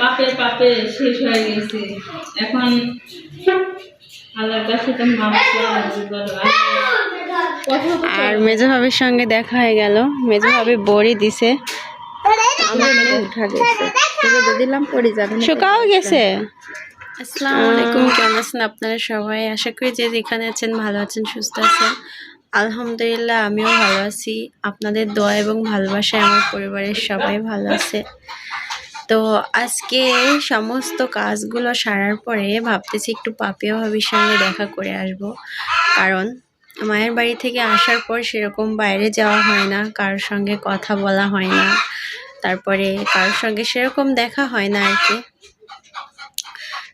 পাপে পাপে শেষ হয়ে গেছে। এখন আল্লাহর কাছে তো আর মেজো ভাবির সঙ্গে দেখা হয়ে গেল। মেজো ভাবি বড়ি দিছে। আমাকে উঠা দিয়েছে। দিলাম পড়ে যাবে শুকাও গেছে। আসসালামু আলাইকুম কেমন আছেন আপনারা সবাই? আশা করি যে যেখানে আছেন ভালো আছেন সুস্থ আছেন। আলহামদুলিল্লাহ আমিও ভালো আছি। আপনাদের দোয়া এবং ভালোবাসায় আমার পরিবারের সবাই ভালো আছে। তো আজকে সমস্ত কাজগুলো সারার পরে ভাবতেছি একটু পাপিয়া ভাবির সঙ্গে দেখা করে আসব। কারণ মায়ের বাড়ি থেকে আসার পর সেরকম বাইরে যাওয়া হয় না, কারোর সঙ্গে কথা বলা হয় না, তারপরে কারোর সঙ্গে সেরকম দেখা হয় না আর কি।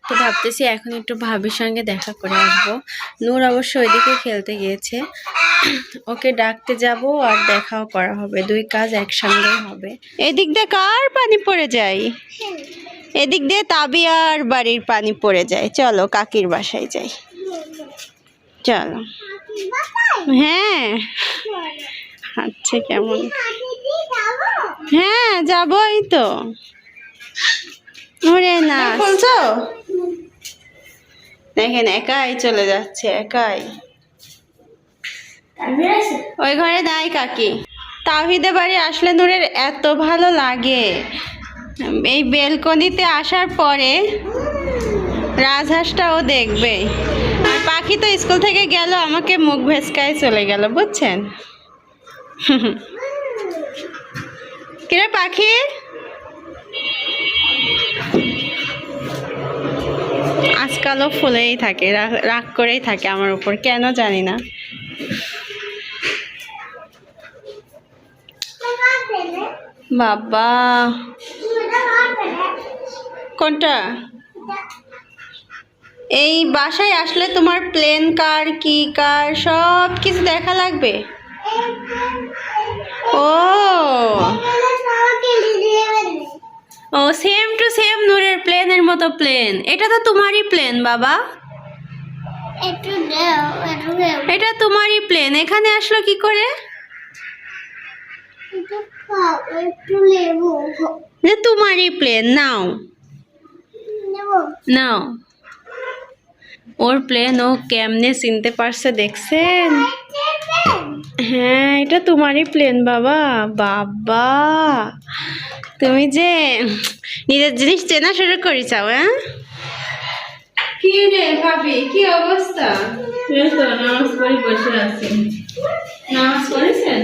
তো ভাবতেছি এখন একটু ভাবির সঙ্গে দেখা করে আসব। নূর অবশ্য ওইদিকে খেলতে গিয়েছে। ওকে ডাকতে যাব আর দেখাও করা হবে। দুই কাজ একসঙ্গে হবে। এদিক দিয়ে কার পানি পড়ে যায়? এদিক দিয়ে তাবিয়ার বাড়ির পানি পড়ে যায়। চলো কাকির বাসায় যাই। চলো। হ্যাঁ। আচ্ছা কেমন? হ্যাঁ যাবই তো। ওরে না বলছো? দেখেন একাই চলে যাচ্ছে একাই। ওই ঘরে নাই কাকি। তাহিদে বাড়ি আসলে নূরের এত ভালো লাগে। এই বেলকনিতে আসার পরে রাজহাঁসটাও দেখবে। পাখি তো স্কুল থেকে গেল, আমাকে মুখ ভেসকায় চলে গেল, বুঝছেন? কিরে পাখি? আজকালও ফুলেই থাকে রাগ করেই থাকে আমার উপর, কেন জানি না। বাবা। কোনটা? এই বাসায় আসলে তোমার প্লেন কার, কি কার, সব কিছু দেখা লাগবে। ও। ও সেম টু সেম নূরের প্লেনের মতো প্লেন। এটা তো তোমারই প্লেন, বাবা। এটা তোমারই প্লেন। এখানে আসলো কি করে? তোমারই প্লেন নাও। নাও। ওর প্লেন ও কেমনে চিনতে পারছে দেখছেন? হ্যাঁ এটা তোমারই প্লেন বাবা। বাবা। তুমি যে নিজের জিনিস চেনা শুরু করেছাও হ্যাঁ? কি রে ভাবি, কি অবস্থা? নামাজ পড়ে বসে আছি। নামাজ পড়েছেন?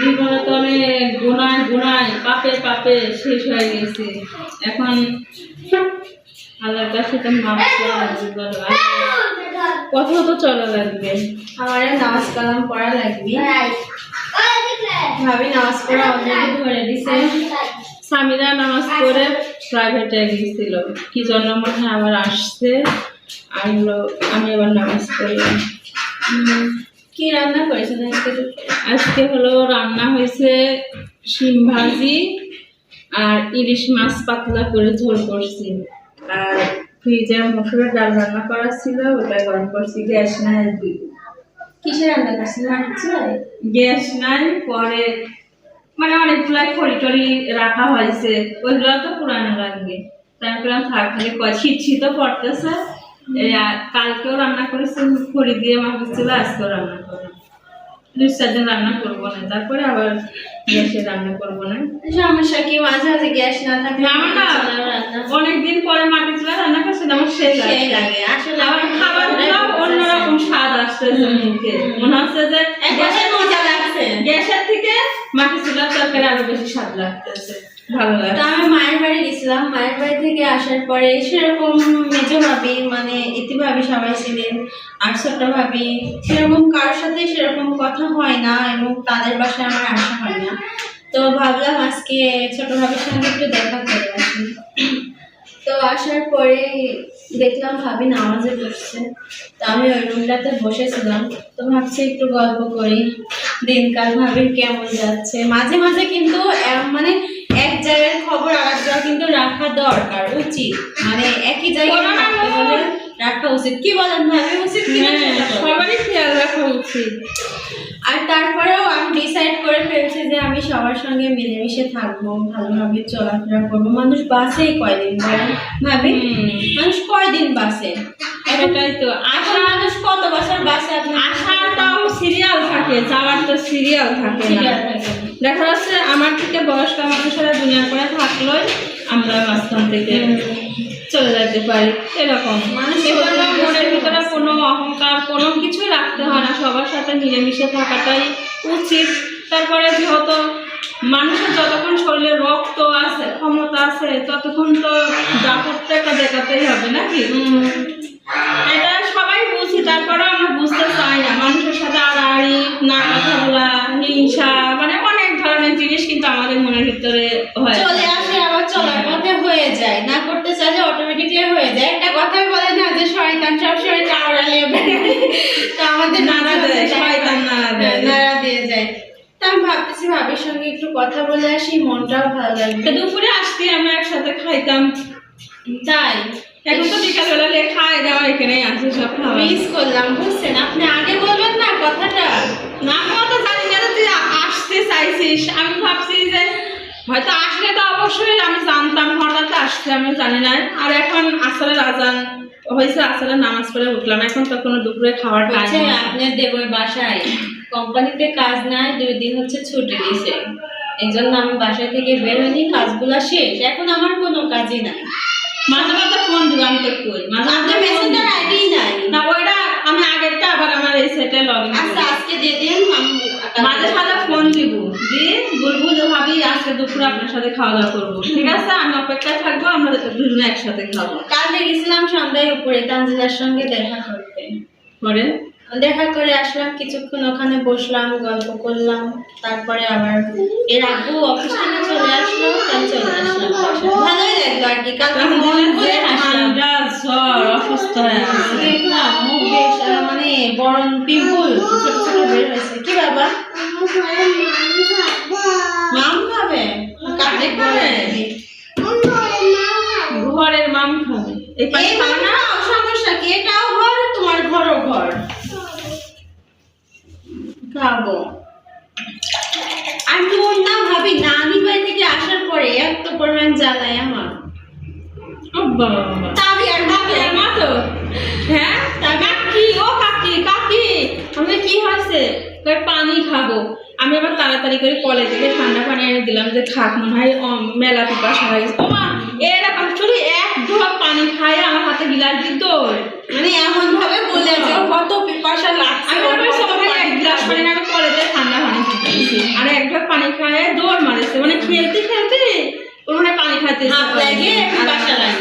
জীবনে তো অনেক গুনায় গুনায় পাপে পাপে শেষ হয়ে গেছে। এখন আল্লাহর কাছে তো মাফ কথা তো চলা লাগবে। আমার নামাজ কালাম পড়া লাগবে। ভাবি নামাজ পড়া অলরেডি ধরে দিছে। স্বামীরা নামাজ পড়ে প্রাইভেটে গিয়েছিল। কি জন্য মনে হয় আবার আসছে? হলো আমি আবার নামাজ পড়লাম। কি রান্না করেছেন আজকে আজকে হলো রান্না হয়েছে শিম ভাজি আর ইলিশ মাছ পাতলা করে ঝোল করছি। আর ফ্রিজে মসুরের ডাল রান্না করা ছিল ওটা গরম করছি গ্যাস নাই। কিসে রান্না করছেন মাছ গ্যাস নাই পরে মানে অনেকগুলাই খড়ি টড়ি রাখা হয়েছে। ওইগুলো তো পুরানো লাগবে। তারপরে থাক খালি কয় শীত শীতও পড়তেছে। কালকেও রান্না করেছি খড়ি দিয়ে মাছ ছিল আজকেও রান্না করব দুই চার দিন রান্না করব না তারপরে আবার গ্যাসে রান্না করব না। সমস্যা কি? মাঝে মাঝে গ্যাস না থাকলে আমার না অনেকদিন পরে মাটি চুলা রান্না করছে? আমার সেই লাগে আসলে আমার খাবার অন্যরকম স্বাদ আসতেছে মুখে। মনে হচ্ছে যে একবারে মজা লাগছে। গ্যাসের থেকে মাটি চুলার তরকারি আরও বেশি স্বাদ লাগতেছে। ভালো তো আমি মায়ের বাড়ি গেছিলাম। মায়ের বাড়ি থেকে আসার পরে সেরকম মেজো ভাবি মানে ইতি ভাবি সবাই ছিলেন আর ছোট ভাবি সেরকম কারোর সাথে সেরকম কথা হয় না এবং তাদের বাসায় আমার আসা হয় না। তো ভাবলাম আজকে ছোট ভাবির সঙ্গে একটু দেখা করে আসি। তো আসার পরে দেখলাম ভাবি নামাজে বসছে। তো আমি ওই রুমটাতে বসেছিলাম। তো ভাবছি একটু গল্প করি। দিনকাল ভাবে কেমন যাচ্ছে? মাঝে মাঝে কিন্তু মানে এক জায়গার খবর আর এক কিন্তু রাখা দরকার উচিত। মানে একই জায়গায় রাখা উচিত। কি বলেন ভাবি উচিত হ্যাঁ, বলেন। সবারই খেয়াল রাখা উচিত। আর তারপরেও আমি ডিসাইড করে ফেলছি যে আমি সবার সঙ্গে মিলেমিশে থাকব ভালোভাবে চলাফেরা করব। মানুষ বাসেই কয়দিন বলেন? ভাবি? মানুষ কয়দিন বাসে সেটাই তো। আশা মানুষ কত বছর বাসে আপনি? আসার তাও সিরিয়াল থাকে যাওয়ার তো সিরিয়াল থাকে না। দেখা যাচ্ছে আমার থেকে বয়স্ক মানুষেরা দুনিয়া করে থাকলেই আমরা মাঝখান থেকে চলে যেতে পারি। এরকম। মানুষ এজন্য মনের ভিতরে কোনো অহংকার কোনো কিছুই রাখতে হয় না। সবার সাথে মিলেমিশে থাকাটাই উচিত। তারপরে যেহেতু মানুষের যতক্ষণ শরীরে রক্ত আছে ক্ষমতা আছে ততক্ষণ তো দাপটটা দেখাতেই হবে নাকি এটা সবাই বুঝি তারপরে আমরা বুঝতে চাই না মানুষের সাথে আড়াআড়ি না কথা বলা হিংসা মানে অনেক ধরনের জিনিস কিন্তু আমাদের মনের ভিতরে হয়। চলে আসে আবার চলার পথে হয়ে যায়। না করতে চাইলে অটোমেটিকলি হয়ে যায়। একটা কথাই বলে না যে শয়তান সবসময় চাওড়ালে তো আমাদের নাড়া দেয়, শয়তান দেয়। হ্যাঁ, নাড়া দিয়ে যায়। তা আমি ভাবতেছি ভাবির সঙ্গে একটু কথা বলে আসি মনটাও ভালো লাগবে। দুপুরে আসতে আমরা একসাথে খাইতাম। তাই? এখন তো বিকালবেলা দেওয়া এখানেই আছে সব খাবার মিস করলাম বুঝছেন? আপনি আগে বলবেন না কথাটা। না আমিও তো জানি না তুই আসতে চাইছিস। আমি ভাবছি যে হয়তো আসলে তো অবশ্যই আমি জানতাম হঠাৎ আসছে আমি জানি না। আর এখন আজান হয়েছে আসরের নামাজ পড়ে উঠলাম। এখন তো কোনো দুপুরে খাওয়ার টাইম আপনার দেবর বাসায়। কোম্পানিতে কাজ নাই দুই দিন হচ্ছে ছুটি দিয়েছে এই জন্য আমি বাসায় থেকে বের হয়নি কাজগুলো শেষ। এখন আমার কোনো কাজই নাই। মাঝে মাঝে ফোন দিব আমি তো কই? মাঝে মাঝে মেসেঞ্জার আইডি নাই। না ওইটা আমি আগেরটা আবার আমার এই সেটে লগ ইন আচ্ছা আজকে দিয়ে দিন মাঝে সাথে ফোন দিব। দিয়ে বলব যে ভাবি আজকে দুপুরে আপনার সাথে খাওয়া দাওয়া করব। ঠিক আছে? আমি অপেক্ষায় থাকব আমরা দুজনে একসাথে খাব। কালকে গেছিলাম সন্ধ্যায় উপরে তানজিলার সঙ্গে দেখা করতে। পরে? দেখা করে আসলাম কিছুক্ষণ ওখানে বসলাম গল্প করলাম তারপরে আবার এর আব্বু অফিস থেকে চলে আসলো তাই চলে আসলাম ভালোই লাগল আর কি মন অসুস্থ হয়ে মানে বরণ পিম্পল ছোট ছোট বের হয়েছে। কি বাবা? মাম খাবে? কাটে খাবে? ঘরের মাম খাবে। এই না? সমস্যা কি? এটাও খাব। না ভাবি নানি বাড়ি থেকে আসার পরে এত পরিমাণ জ্বালায় আমার। তাবি আর ভাবি হ্যাঁ? কাকি ও কাকি কাকি আমি কি হয়েছে? পানি খাব। আমি আবার তাড়াতাড়ি করে কলে থেকে ঠান্ডা পানি এনে দিলাম যে খাক মনে হয় মেলা পিপাসা হয়ে গেছে। এরকম শুধু এক ঢোক পানি খায় আমার হাতে গিলাস দিত। মানে এমন ভাবে বলে যে কত পিপাসা লাগছে আমি সবাই এক গ্লাস পানি আমি কলেতে ঠান্ডা পানি খেতেছি আর এক ঢোক পানি খায় দৌড় মারেছে। মানে খেলতে খেলতে ওর মানে পানি খাইতে হাত লাগে, পিপাসা আর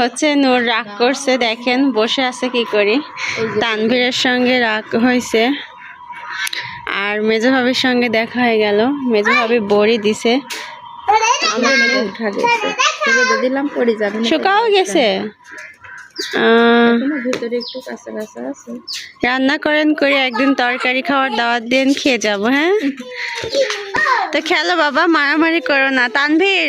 হচ্ছে নূর রাগ করছে দেখেন বসে আছে কি করি। তানভীরের সঙ্গে রাগ হয়েছে আর মেজো ভাবির সঙ্গে দেখা হয়ে গেল। মেজো ভাবি বড়ি দিছে শুকাও গেছে। রান্না করেন করে একদিন তরকারি খাওয়ার দাওয়াত দিন খেয়ে যাব হ্যাঁ? তো খেলো বাবা মারামারি করো না। তানভীর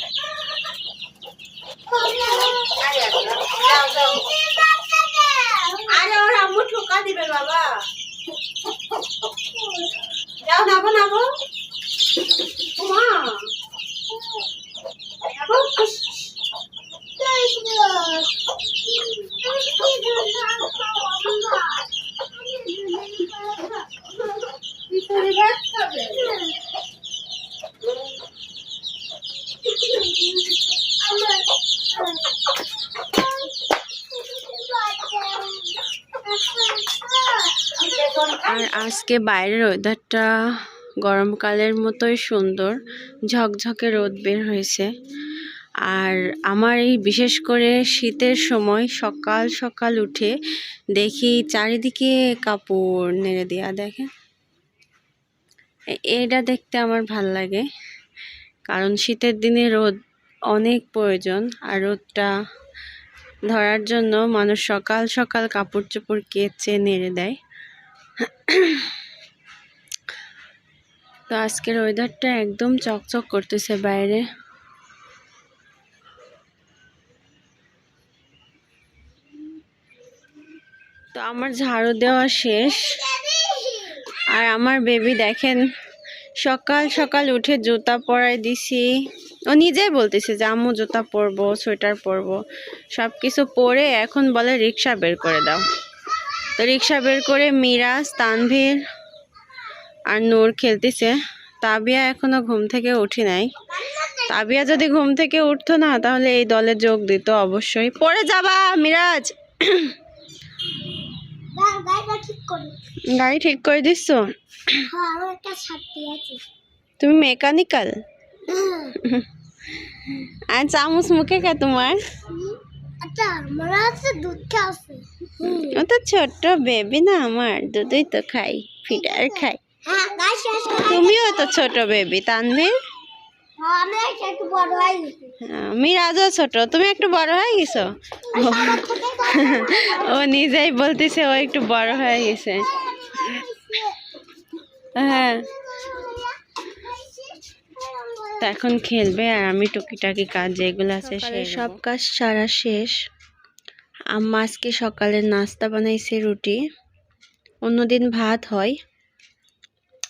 আরে ওর আম্মু ঠোকা দিবেন বাবা। যাও নাবো নাবো মা। নাবো Thank you. আজকে বাইরের ওয়েদারটা গরমকালের মতোই সুন্দর। ঝকঝকে রোদ বের হয়েছে। আর আমার এই বিশেষ করে শীতের সময় সকাল সকাল উঠে দেখি চারিদিকে কাপড় নেড়ে দেওয়া দেখে এটা দেখতে আমার ভালো লাগে। কারণ শীতের দিনে রোদ অনেক প্রয়োজন। আর রোদটা ধরার জন্য মানুষ সকাল সকাল কাপড় চোপড় কেচে নেড়ে দেয়। তো আজকের ওয়েদারটা একদম চকচক করতেছে বাইরে। তো আমার ঝাড়ু দেওয়া শেষ। আর আমার বেবি দেখেন, সকাল সকাল উঠে জুতা পরাই দিছি। ও নিজেই বলতেছে যে, আম্মু, জুতা পরবো, সোয়েটার পরবো। সব কিছু পরে এখন বলে, রিক্সা বের করে দাও। তো রিক্সা বের করে মিরাজ তানভীর আর নূর খেলতেছে। তাবিয়া এখনও ঘুম থেকে উঠি নাই। তাবিয়া যদি ঘুম থেকে উঠতো না তাহলে এই দলে যোগ দিত অবশ্যই। পরে যাবা মিরাজ। গাড়ি ঠিক করে দিচ্ছ? হ্যাঁ আছে তুমি মেকানিক্যাল? আর চামচ মুখে কে তোমার। আচ্ছা ও তো ছোট্ট বেবি না আমার দুধই তো খাই ফিডার খাই। হ্যাঁ তুমিও তো ছোট বেবি তানভীর? হ্যাঁ হয়ে মিরাজও ছোট তুমি একটু বড় হয়ে গেছো? ও নিজেই বলতেছে ও একটু বড় হয়ে গেছে। হ্যাঁ। তো এখন খেলবে আর আমি টুকিটাকি কাজ যেগুলো আছে সেই সব কাজ সারা শেষ। আম্মা আজকে সকালে নাস্তা বানাইছে রুটি। অন্যদিন ভাত হয়।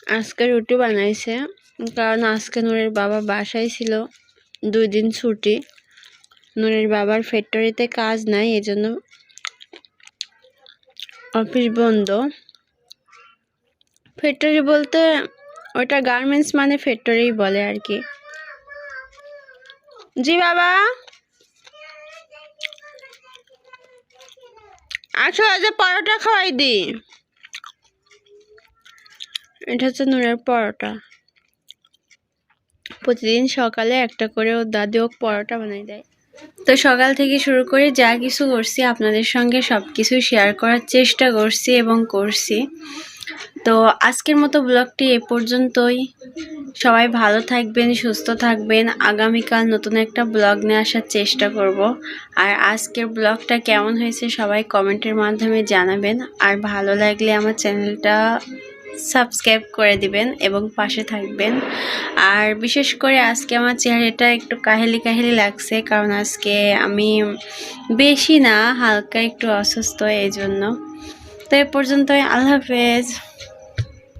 আজকে রুটি বানাইছে কারণ আজকে নূরের বাবা বাসায় ছিল দুই দিন ছুটি। নূরের বাবার ফ্যাক্টরিতে কাজ নাই এজন্য অফিস বন্ধ। ফ্যাক্টরি বলতে ওটা গার্মেন্টস মানে ফ্যাক্টরি বলে আর কি। জি বাবা। আসো আজ পরোটা খাওয়াই দি। এটা হচ্ছে নুনের পরোটা। প্রতিদিন সকালে একটা করে ওর দাদি ও পরোটা বানাই দেয়। তো সকাল থেকে শুরু করে যা কিছু করছি, আপনাদের সঙ্গে সব কিছু শেয়ার করার চেষ্টা করছি এবং করছি। তো আজকের মতো ব্লগটি এ পর্যন্তই। সবাই ভালো থাকবেন, সুস্থ থাকবেন। আগামীকাল নতুন একটা ব্লগ নিয়ে আসার চেষ্টা করব। আর আজকের ব্লগটা কেমন হয়েছে সবাই কমেন্টের মাধ্যমে জানাবেন। আর ভালো লাগলে আমার চ্যানেলটা সাবস্ক্রাইব করে দিবেন এবং পাশে থাকবেন। আর বিশেষ করে আজকে আমার চেহারাটা একটু কাহেলি কাহেলি লাগছে, কারণ আজকে আমি বেশি না, হালকা একটু অসুস্থ এই জন্য তো এ পর্যন্তই। আল্লাহ হাফেজ।